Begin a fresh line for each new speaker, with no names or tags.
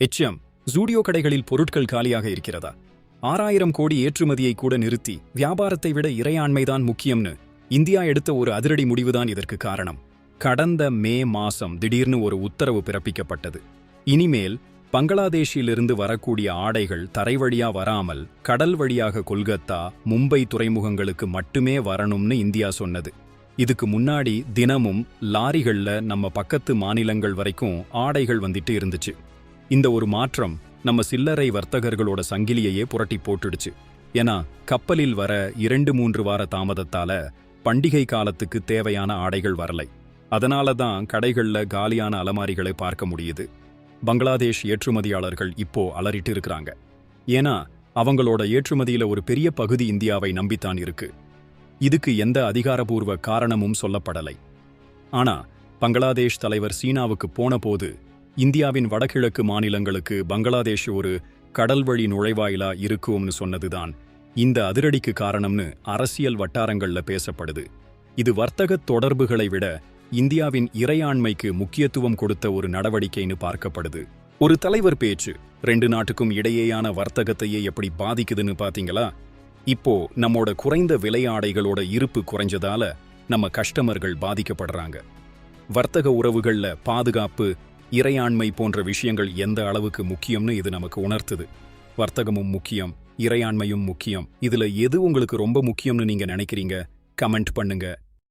HM Zudio கடைகளில் பொருட்கள் காலியாக இருக்கிறதா? ஆறாயிரம் கோடி ஏற்றுமதியை கூட நிறுத்தி வியாபாரத்தை விட இறையாண்மைதான் முக்கியம்னு இந்தியா எடுத்த ஒரு அதிரடி முடிவுதான் இதற்கு காரணம். கடந்த மே மாசம் திடீர்னு ஒரு உத்தரவு பிறப்பிக்கப்பட்டது. இனிமேல் பங்களாதேஷிலிருந்து வரக்கூடிய ஆடைகள் தரை வழியா வராமல் கடல் வழியாக கொல்கத்தா மும்பை துறைமுகங்களுக்கு மட்டுமே வரணும்னு இந்தியா சொன்னது. இதுக்கு முன்னாடி தினமும் லாரிகள்ல நம்ம பக்கத்து மாநிலங்கள் வரைக்கும் ஆடைகள் வந்துட்டு இருந்துச்சு. இந்த ஒரு மாற்றம் நம்ம சில்லறை வர்த்தகர்களோட சங்கிலியையே புரட்டி போட்டுடுச்சு. ஏன்னா கப்பலில் வர இரண்டு மூன்று வார தாமதத்தால பண்டிகை காலத்துக்கு தேவையான ஆடைகள் வரலை. அதனால தான் கடைகள்ல காலியான அலமாரிகளை பார்க்க முடியுது. பங்களாதேஷ் ஏற்றுமதியாளர்கள் இப்போ அலறிட்டு இருக்கிறாங்க. ஏன்னா அவங்களோட ஏற்றுமதியில ஒரு பெரிய பகுதி இந்தியாவை நம்பித்தான் இருக்கு. இதுக்கு எந்த அதிகாரபூர்வ காரணமும் சொல்லப்படலை. ஆனா பங்களாதேஷ் தலைவர் சீனாவுக்கு போன போது இந்தியாவின் வடகிழக்கு மாநிலங்களுக்கு பங்களாதேஷ் ஒரு கடல்வழி நுழைவாயிலா இருக்கும்னு சொன்னதுதான். இந்த அதிரடிக்கு காரணம்னு அரசியல் வட்டாரங்கள்ல பேசப்படுது. இது வர்த்தக தொடர்புகளை விட இந்தியாவின் இறையாண்மைக்கு முக்கியத்துவம் கொடுத்த ஒரு நடவடிக்கைன்னு பார்க்கப்படுது. ஒரு தலைவர் பேச்சு ரெண்டு நாட்டுக்கும் இடையேயான வர்த்தகத்தையே எப்படி பாதிக்குதுன்னு பாத்தீங்களா? இப்போ நம்மோட குறைந்த விலை ஆடைகளோட இருப்பு குறைஞ்சதால நம்ம கஸ்டமர்கள் பாதிக்கப்படுறாங்க. வர்த்தக உறவுகள்ல பாதுகாப்பு இறையாண்மை போன்ற விஷயங்கள் எந்த அளவுக்கு முக்கியம்னு இது நமக்கு உணர்த்துது. வர்த்தகமும் முக்கியம் இறையாண்மையும் முக்கியம். இதுல எது உங்களுக்கு ரொம்ப முக்கியம்னு நீங்க நினைக்கிறீங்க? கமெண்ட் பண்ணுங்க.